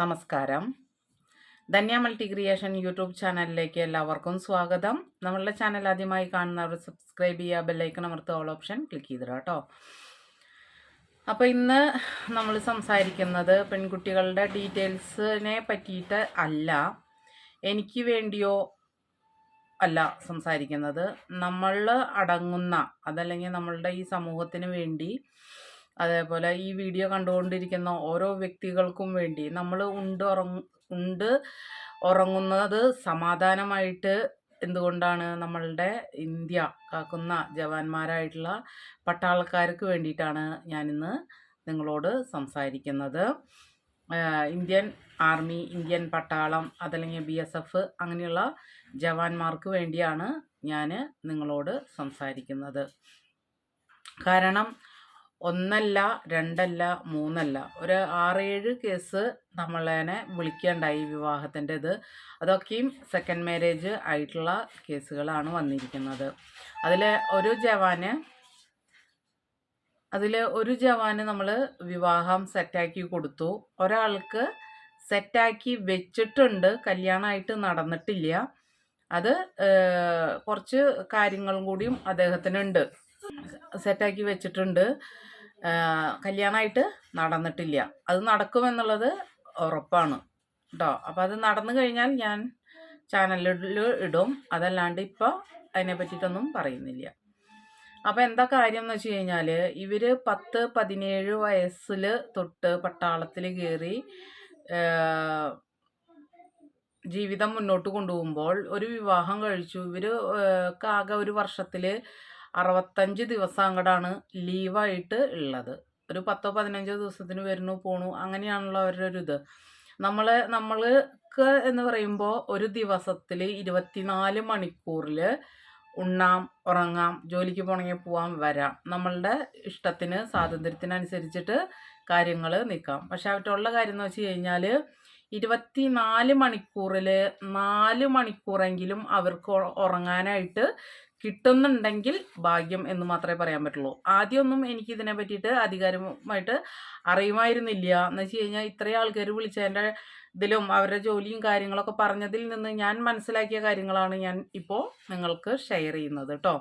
നമസ്കാരം. Dhanya multi creation YouTube ചാനലിലേക്ക് എല്ലാവർക്കും സ്വാഗതം. നമ്മളുടെ ചാനൽ ആദ്യമായി കാണുന്നവർ സബ്സ്ക്രൈബ് ചെയ്യുക ബെല്ലൈക്കൺ അമർത്ത് ഓൾ ഓപ്ഷൻ ക്ലിക്ക് ചെയ്തിട കേട്ടോ. അപ്പോൾ ഇന്ന് നമ്മൾ സംസാരിക്കുന്നത് പെൺകുട്ടികളുടെ ഡീറ്റെയിൽസിനെ പറ്റിയിട്ട് അല്ല. എനിക്ക് വേണ്ടിയോ അല്ല സംസാരിക്കുന്നത്. നമ്മൾ അടങ്ങുന്ന അതല്ലെങ്കിൽ നമ്മളുടെ ഈ സമൂഹത്തിന് വേണ്ടി അതേപോലെ ഈ വീഡിയോ കണ്ടുകൊണ്ടിരിക്കുന്ന ഓരോ വ്യക്തികൾക്കും വേണ്ടി നമ്മൾ ഉണ്ട് ഉണ്ട് ഉറങ്ങുന്നത് സമാധാനമായിട്ട് എന്തുകൊണ്ടാണ് നമ്മളുടെ ഇന്ത്യ കാക്കുന്ന ജവാന്മാരായിട്ടുള്ള പട്ടാളക്കാർക്ക് വേണ്ടിയിട്ടാണ് ഞാനിന്ന് നിങ്ങളോട് സംസാരിക്കുന്നത്. ഇന്ത്യൻ ആർമി ഇന്ത്യൻ പട്ടാളം അതല്ലെങ്കിൽ ബി എസ് എഫ് അങ്ങനെയുള്ള ജവാന്മാർക്ക് വേണ്ടിയാണ് ഞാൻ നിങ്ങളോട് സംസാരിക്കുന്നത്. കാരണം ഒന്നല്ല രണ്ടല്ല മൂന്നല്ല. ഒരു ആറേഴ് കേസ് നമ്മളേനെ വിളിക്കേണ്ടായി വിവാഹത്തിന്റെ ഇത് അതൊക്കെയും സെക്കൻഡ് മാരേജ് ആയിട്ടുള്ള കേസുകളാണ് വന്നിരിക്കുന്നത്. അതിൽ ഒരു ജവാന് അതിൽ ഒരു ജവാന് നമ്മൾ വിവാഹം സെറ്റാക്കി കൊടുത്തു. ഒരാൾക്ക് സെറ്റാക്കി വെച്ചിട്ടുണ്ട് കല്യാണമായിട്ട് നടന്നിട്ടില്ല. അത് കുറച്ച് കാര്യങ്ങളും കൂടിയും അദ്ദേഹത്തിനുണ്ട്. സെറ്റാക്കി വെച്ചിട്ടുണ്ട്. കല്യാണമായിട്ട് നടന്നിട്ടില്ല. അത് നടക്കുമെന്നുള്ളത് ഉറപ്പാണ് കേട്ടോ അപ്പോൾ അത് നടന്നു കഴിഞ്ഞാൽ ഞാൻ ചാനലിൽ ഇടും. അതല്ലാണ്ട് ഇപ്പോൾ അതിനെ പറ്റിയിട്ടൊന്നും പറയുന്നില്ല. അപ്പോൾ എന്താ കാര്യം എന്ന് വെച്ച് കഴിഞ്ഞാൽ ഇവർ പത്ത് പതിനേഴ് വയസ്സിൽ തൊട്ട് പട്ടാളത്തിൽ കയറി ജീവിതം മുന്നോട്ട് കൊണ്ടുപോകുമ്പോൾ ഒരു വിവാഹം കഴിച്ചു. ഇവർ ആകെ ഒരു വർഷത്തിൽ അറുപത്തഞ്ച് ദിവസം അങ്ങോട്ടാണ് ലീവായിട്ട് ഉള്ളത് ഒരു പത്തോ പതിനഞ്ചോ ദിവസത്തിന് വരുന്നു പോണു. അങ്ങനെയാണല്ലോ അവരുടെ ഒരു ഇത് നമ്മൾ നമ്മൾക്ക് എന്ന് പറയുമ്പോൾ ഒരു ദിവസത്തിൽ ഇരുപത്തിനാല് മണിക്കൂറിൽ ഉണ്ണാം ഉറങ്ങാം ജോലിക്ക് പോകണമെങ്കിൽ പോവാം വരാം. നമ്മളുടെ ഇഷ്ടത്തിന് സ്വാതന്ത്ര്യത്തിനനുസരിച്ചിട്ട് കാര്യങ്ങൾ നിൽക്കാം പക്ഷെ അവറ്റുള്ള കാര്യം എന്ന് വെച്ച് കഴിഞ്ഞാൽ ഇരുപത്തിനാല് മണിക്കൂറിൽ നാല് മണിക്കൂറെങ്കിലും അവർക്ക് ഉറങ്ങാനായിട്ട് കിട്ടുന്നുണ്ടെങ്കിൽ ഭാഗ്യം എന്ന് മാത്രമേ പറയാൻ പറ്റുള്ളൂ. ആദ്യമൊന്നും എനിക്ക് ഇതിനെ പറ്റിയിട്ട് അധികാരമായിട്ട് അറിയുമായിരുന്നില്ല. എന്ന് വെച്ച് കഴിഞ്ഞാൽ ഇത്രയും ആൾക്കാർ വിളിച്ച എന്റെ ഇതിലും അവരുടെ ജോലിയും കാര്യങ്ങളൊക്കെ പറഞ്ഞതിൽ നിന്ന് ഞാൻ മനസ്സിലാക്കിയ കാര്യങ്ങളാണ് ഞാൻ ഇപ്പോൾ നിങ്ങൾക്ക് ഷെയർ ചെയ്യുന്നത് കേട്ടോ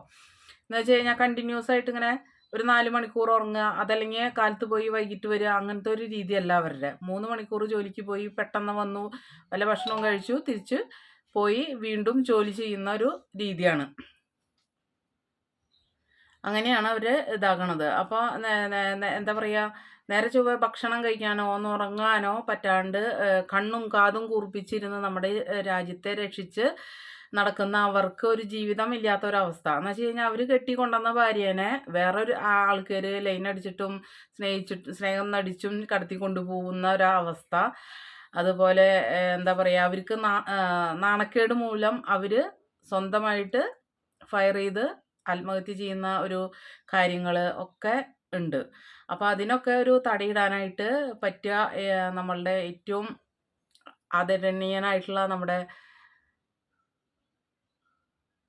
എന്ന് വെച്ച് കഴിഞ്ഞാൽ കണ്ടിന്യൂസ് ആയിട്ട് ഇങ്ങനെ ഒരു നാല് മണിക്കൂർ ഉറങ്ങുക അതല്ലെങ്കിൽ കാലത്ത് പോയി വൈകിട്ട് വരിക അങ്ങനത്തെ ഒരു രീതിയല്ല അവരുടെ. മൂന്ന് മണിക്കൂർ ജോലിക്ക് പോയി പെട്ടെന്ന് വന്നു വല്ല ഭക്ഷണവും കഴിച്ചു തിരിച്ച് പോയി വീണ്ടും ജോലി ചെയ്യുന്ന ഒരു രീതിയാണ്. അങ്ങനെയാണ് അവർ ഇതാകണത് അപ്പോൾ എന്താ പറയുക നേരെ ചൊവ്വ ഭക്ഷണം കഴിക്കാനോ ഒന്ന് ഉറങ്ങാനോ പറ്റാണ്ട് കണ്ണും കാതും കൂർപ്പിച്ചിരുന്ന് നമ്മുടെ രാജ്യത്തെ രക്ഷിച്ച് നടക്കുന്ന അവർക്ക് ഒരു ജീവിതം ഇല്ലാത്ത ഒരവസ്ഥ എന്ന് വെച്ച് കഴിഞ്ഞാൽ അവർ കെട്ടിക്കൊണ്ടുവന്ന ഭാര്യേനെ വേറൊരു ആൾക്കാർ ലൈൻ അടിച്ചിട്ടും സ്നേഹിച്ചിട്ട് സ്നേഹം നടിച്ചും കടത്തിക്കൊണ്ടു പോകുന്ന ഒരവസ്ഥ. അതുപോലെ എന്താ പറയുക അവർക്ക് നാണക്കേട് മൂലം അവർ സ്വന്തമായിട്ട് ഫയർ ചെയ്ത് ആത്മഹത്യ ചെയ്യുന്ന ഒരു കാര്യങ്ങൾ ഒക്കെ ഉണ്ട്. അപ്പോൾ അതിനൊക്കെ ഒരു തടയിടാനായിട്ട് പറ്റുക നമ്മളുടെ ഏറ്റവും ആദരണീയനായിട്ടുള്ള നമ്മുടെ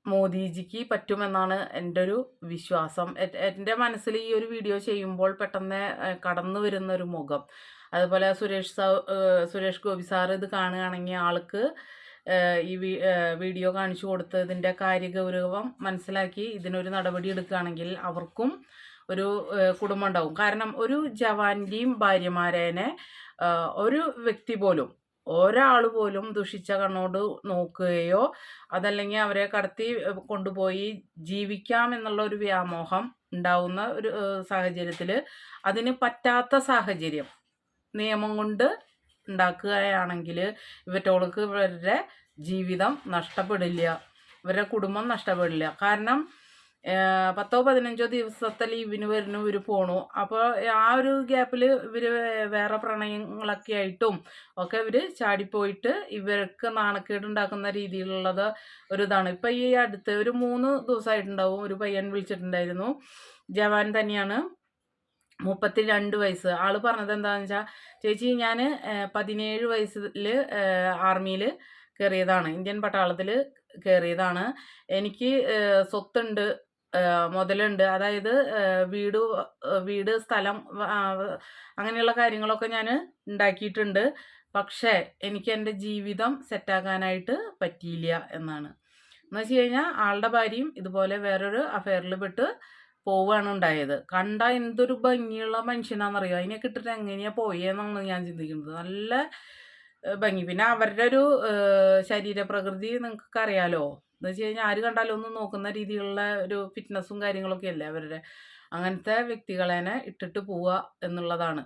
മോദിജിക്ക് പറ്റുമെന്നാണ് എന്റെ ഒരു വിശ്വാസം എന്റെ മനസ്സിൽ ഈ ഒരു വീഡിയോ ചെയ്യുമ്പോൾ പെട്ടെന്ന് കടന്നു വരുന്ന ഒരു മുഖം. അതുപോലെ സുരേഷ് സുരേഷ് ഗോപി സാർ ഇത് കാണുകയാണെങ്കിൽ ആൾക്ക് ഈ വീഡിയോ കാണിച്ചു കൊടുത്തതിന്റെ കാര്യഗൗരവം മനസ്സിലാക്കി ഇതിനൊരു നടപടി എടുക്കുകയാണെങ്കിൽ അവർക്കും ഒരു കുടുംബം ഉണ്ടാവും. കാരണം ഒരു ജവാന്റെയും ഭാര്യമാരേനെ ഒരു വ്യക്തി പോലും ഒരാൾ പോലും ദുഷിച്ച കണ്ണോട് നോക്കുകയോ അതല്ലെങ്കിൽ അവരെ കടത്തി കൊണ്ടുപോയി ജീവിക്കാം എന്നുള്ള ഒരു വ്യാമോഹം ഉണ്ടാവുന്ന ഒരു സാഹചര്യത്തിൽ അതിന് പറ്റാത്ത സാഹചര്യം. നിയമം കൊണ്ട് ഉണ്ടാക്കുകയാണെങ്കിൽ ഇവറ്റോൾക്ക് ഇവരുടെ ജീവിതം നഷ്ടപ്പെടില്ല. ഇവരുടെ കുടുംബം നഷ്ടപ്പെടില്ല. കാരണം പത്തോ പതിനഞ്ചോ ദിവസത്തെ ലീവിന് വരുന്നു ഇവർ പോണു. അപ്പോൾ ആ ഒരു ഗ്യാപ്പിൽ ഇവർ വേറെ പ്രണയങ്ങളൊക്കെ ആയിട്ടും ഒക്കെ ഇവർ ചാടിപ്പോയിട്ട് ഇവർക്ക് നാണക്കേട് ഉണ്ടാക്കുന്ന രീതിയിലുള്ളത് ഒരു ഇതാണ്. ഇപ്പം ഈ അടുത്ത് ഒരു മൂന്ന് ദിവസമായിട്ടുണ്ടാവും ഒരു പയ്യൻ വിളിച്ചിട്ടുണ്ടായിരുന്നു. ജവാൻ തന്നെയാണ്. മുപ്പത്തി രണ്ട് വയസ്സ്. ആൾ പറഞ്ഞത് എന്താണെന്ന് വെച്ചാൽ ചേച്ചി ഞാൻ പതിനേഴ് വയസ്സിൽ ആർമിയിൽ കയറിയതാണ് ഇന്ത്യൻ പട്ടാളത്തിൽ കയറിയതാണ് എനിക്ക് സ്വത്തുണ്ട് മുതലുണ്ട്. അതായത് വീട് വീട് സ്ഥലം അങ്ങനെയുള്ള കാര്യങ്ങളൊക്കെ ഞാൻ ഉണ്ടാക്കിയിട്ടുണ്ട്. പക്ഷേ എനിക്ക് എന്റെ ജീവിതം സെറ്റാക്കാനായിട്ട് പറ്റിയില്ല എന്നാണ്. എന്ന് വെച്ച് കഴിഞ്ഞാൽ ആളുടെ ഭാര്യയും ഇതുപോലെ വേറൊരു അഫെയറിൽ പെട്ട് പോവുകയാണ് ഉണ്ടായത്. കണ്ട എന്തൊരു ഭംഗിയുള്ള മനുഷ്യനാണെന്നറിയോ അതിനെ കിട്ടിട്ട് എങ്ങനെയാ പോയെന്നാണ് ഞാൻ ചിന്തിക്കുന്നത്. നല്ല ഭംഗി. പിന്നെ അവരുടെ ഒരു ശരീരപ്രകൃതി നിങ്ങൾക്ക് അറിയാലോ എന്ന് വെച്ച് കഴിഞ്ഞാൽ ആര് കണ്ടാലും ഒന്നും നോക്കുന്ന രീതിയിലുള്ള ഒരു ഫിറ്റ്നസ്സും കാര്യങ്ങളൊക്കെ അല്ലേ അവരുടെ? അങ്ങനത്തെ വ്യക്തികളെന്നെ ഇട്ടിട്ട് പോവുക എന്നുള്ളതാണ്.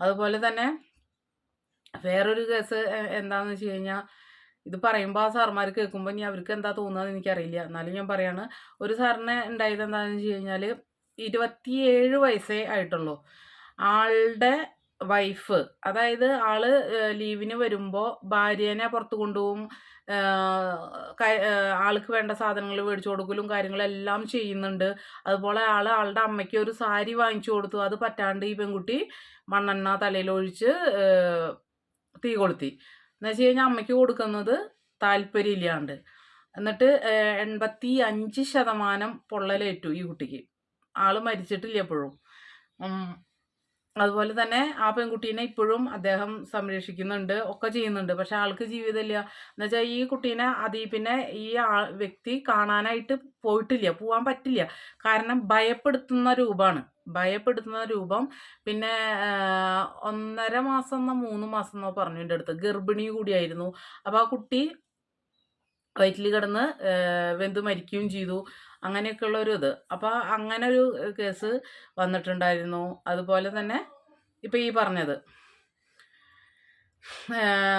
അതുപോലെ തന്നെ വേറൊരു കേസ് എന്താണെന്ന് വെച്ച് കഴിഞ്ഞാൽ ഇത് പറയുമ്പോൾ ആ സാർമാർ കേൾക്കുമ്പോൾ ഇനി അവർക്ക് എന്താ തോന്നുന്നത് എനിക്കറിയില്ല. എന്നാലും ഞാൻ പറയാണ് ഒരു സാറിന് ഉണ്ടായത് എന്താണെന്ന് വെച്ച് കഴിഞ്ഞാൽ ഇരുപത്തിയേഴ് വയസ്സേ ആയിട്ടുള്ളൂ. ആളുടെ വൈഫ് അതായത് ആൾ ലീവിന് വരുമ്പോൾ ഭാര്യേനെ പുറത്ത് കൊണ്ടുപോകും ആൾക്ക് വേണ്ട സാധനങ്ങൾ മേടിച്ചു കൊടുക്കലും കാര്യങ്ങളെല്ലാം ചെയ്യുന്നുണ്ട്. അതുപോലെ ആൾ ആളുടെ അമ്മയ്ക്ക് ഒരു സാരി വാങ്ങിച്ചു കൊടുത്തു. അത് പറ്റാണ്ട് ഈ പെൺകുട്ടി മണ്ണെണ്ണ തലയിലൊഴിച്ച് തീ കൊളുത്തി. എന്ന് വെച്ച് കഴിഞ്ഞാൽ അമ്മയ്ക്ക് കൊടുക്കുന്നത് താല്പര്യമില്ലാണ്ട്. എന്നിട്ട് എൺപത്തി അഞ്ച് ശതമാനം പൊള്ളലേറ്റു ഈ കുട്ടിക്ക്. ആൾ മരിച്ചിട്ടില്ല എപ്പോഴും. അതുപോലെ തന്നെ ആ പെൺകുട്ടീനെ ഇപ്പോഴും അദ്ദേഹം സംരക്ഷിക്കുന്നുണ്ട് ഒക്കെ ചെയ്യുന്നുണ്ട്. പക്ഷെ ആൾക്ക് ജീവിതമില്ല. എന്ന് വെച്ചാൽ ഈ കുട്ടീനെ പിന്നെ ഈ വ്യക്തി കാണാനായിട്ട് പോയിട്ടില്ല പോവാൻ പറ്റില്ല. കാരണം ഭയപ്പെടുത്തുന്ന രൂപമാണ്. ഭയപ്പെടുത്തുന്ന രൂപം പിന്നെ ഒന്നര മാസം എന്നോ മൂന്ന് മാസം എന്നോ പറഞ്ഞു എന്റെ അടുത്ത്. ഗർഭിണി കൂടിയായിരുന്നു. അപ്പോൾ ആ കുട്ടി വയറ്റിൽ കിടന്ന് വെന്ത് മരിക്കുകയും ചെയ്തു. അങ്ങനെയൊക്കെയുള്ള ഒരു ഇത് അപ്പോൾ അങ്ങനെ ഒരു കേസ് വന്നിട്ടുണ്ടായിരുന്നു. അതുപോലെ തന്നെ ഇപ്പം ഈ പറഞ്ഞത്.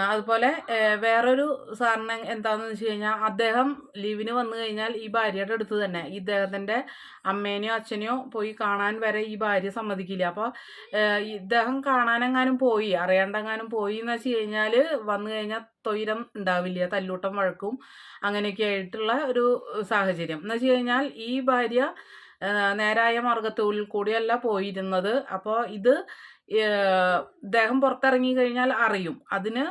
അതുപോലെ വേറൊരു സാറിന് എന്താണെന്ന് വെച്ച് കഴിഞ്ഞാൽ അദ്ദേഹം ലീവിന് വന്നു കഴിഞ്ഞാൽ ഈ ഭാര്യയുടെ അടുത്ത് തന്നെ ഇദ്ദേഹത്തിന്റെ അമ്മേനെയോ അച്ഛനെയോ പോയി കാണാൻ വരെ ഈ ഭാര്യ സമ്മതിക്കില്ല. അപ്പോൾ ഇദ്ദേഹം കാണാനെങ്ങാനും പോയി അറിയാണ്ടെങ്ങാനും പോയി എന്ന് വെച്ച് കഴിഞ്ഞാൽ വന്നു കഴിഞ്ഞാൽ തൊയിരം ഉണ്ടാവില്ല തല്ലൂട്ടം വഴക്കും അങ്ങനെയൊക്കെ ആയിട്ടുള്ള ഒരു സാഹചര്യം. എന്ന് വെച്ച് കഴിഞ്ഞാൽ ഈ ഭാര്യ നേരായ മാർഗത്തിൽ കൂടിയല്ല പോയിരുന്നത്. അപ്പോൾ ഇത് ദേഹം ഇദ്ദേഹം പുറത്തിറങ്ങി കഴിഞ്ഞാൽ അറിയും. അതിന്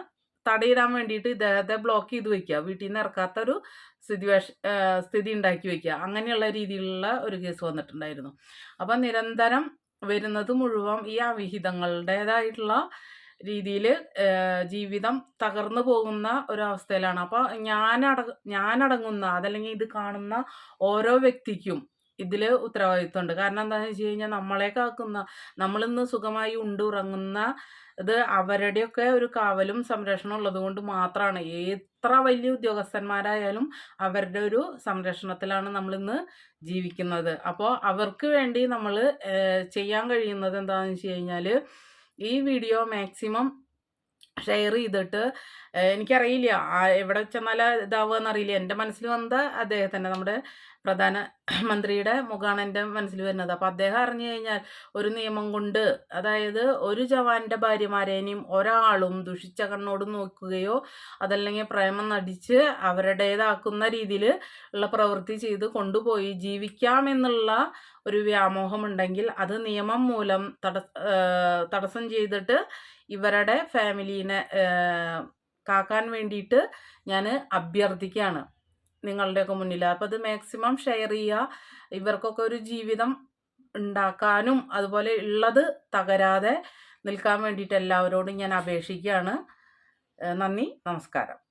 തടയിടാൻ വേണ്ടിയിട്ട് ഇദ്ദേഹത്തെ ബ്ലോക്ക് ചെയ്ത് വെക്കുക. വീട്ടിൽ നിന്ന് ഇറക്കാത്തൊരു സിറ്റുവേഷൻ സ്ഥിതി ഉണ്ടാക്കി വെക്കുക. അങ്ങനെയുള്ള രീതിയിലുള്ള ഒരു കേസ് വന്നിട്ടുണ്ടായിരുന്നു. അപ്പം നിരന്തരം വരുന്നത് മുഴുവൻ ഈ അവിഹിതങ്ങളുടേതായിട്ടുള്ള രീതിയിൽ ജീവിതം തകർന്നു പോകുന്ന ഒരവസ്ഥയിലാണ്. അപ്പോൾ ഞാനട ഞാനടങ്ങുന്ന അതല്ലെങ്കിൽ ഇത് കാണുന്ന ഓരോ വ്യക്തിക്കും ഇതിൽ ഉത്തരവാദിത്വമുണ്ട്. കാരണം എന്താണെന്ന് വെച്ച് കഴിഞ്ഞാൽ നമ്മളെ കാക്കുന്ന നമ്മളിന്ന് സുഖമായി ഉണ്ടുറങ്ങുന്ന ഇത് അവരുടെയൊക്കെ ഒരു കാവലും സംരക്ഷണം ഉള്ളത് കൊണ്ട് മാത്രമാണ് എത്ര വലിയ ഉദ്യോഗസ്ഥന്മാരായാലും അവരുടെ ഒരു സംരക്ഷണത്തിലാണ് നമ്മളിന്ന് ജീവിക്കുന്നത്. അപ്പോൾ അവർക്ക് വേണ്ടി നമ്മൾ ചെയ്യാൻ കഴിയുന്നത് എന്താണെന്ന് വെച്ച് കഴിഞ്ഞാൽ ഈ വീഡിയോ മാക്സിമം ഷെയർ ചെയ്തിട്ട് എനിക്കറിയില്ല എവിടെ വെച്ചെന്നാൽ ഇതാവുക എന്നറിയില്ല. എന്റെ മനസ്സിൽ വന്ന അദ്ദേഹത്തിന്റെ നമ്മുടെ പ്രധാന മന്ത്രിയുടെ മുഖമാണ് എന്റെ മനസ്സിൽ വരുന്നത്. അപ്പോൾ അദ്ദേഹം അറിഞ്ഞു കഴിഞ്ഞാൽ ഒരു നിയമം കൊണ്ട് അതായത് ഒരു ജവാന്റെ ഭാര്യമാരേനെയും ഒരാളും ദുഷിച്ച കണ്ണോട് നോക്കുകയോ അതല്ലെങ്കിൽ പ്രേമം നടിച്ച് അവരുടേതാക്കുന്ന രീതിയിൽ ഉള്ള പ്രവൃത്തി ചെയ്ത് കൊണ്ടുപോയി ജീവിക്കാമെന്നുള്ള ഒരു വ്യാമോഹമുണ്ടെങ്കിൽ അത് നിയമം മൂലം തട തടസ്സം ചെയ്തിട്ട് ഇവരുടെ ഫാമിലീനെ കാക്കാൻ വേണ്ടിയിട്ട് ഞാൻ അഭ്യർത്ഥിക്കുകയാണ്. നിങ്ങളുടെയൊക്കെ മുന്നിൽ അപ്പോൾ അത് മാക്സിമം ഷെയർ ചെയ്യുക. ഇവർക്കൊക്കെ ഒരു ജീവിതം ഉണ്ടാക്കാനും അതുപോലെ ഉള്ളത് തകരാതെ നിൽക്കാൻ വേണ്ടിയിട്ട് എല്ലാവരോടും ഞാൻ അപേക്ഷിക്കുകയാണ്. നന്ദി. നമസ്കാരം.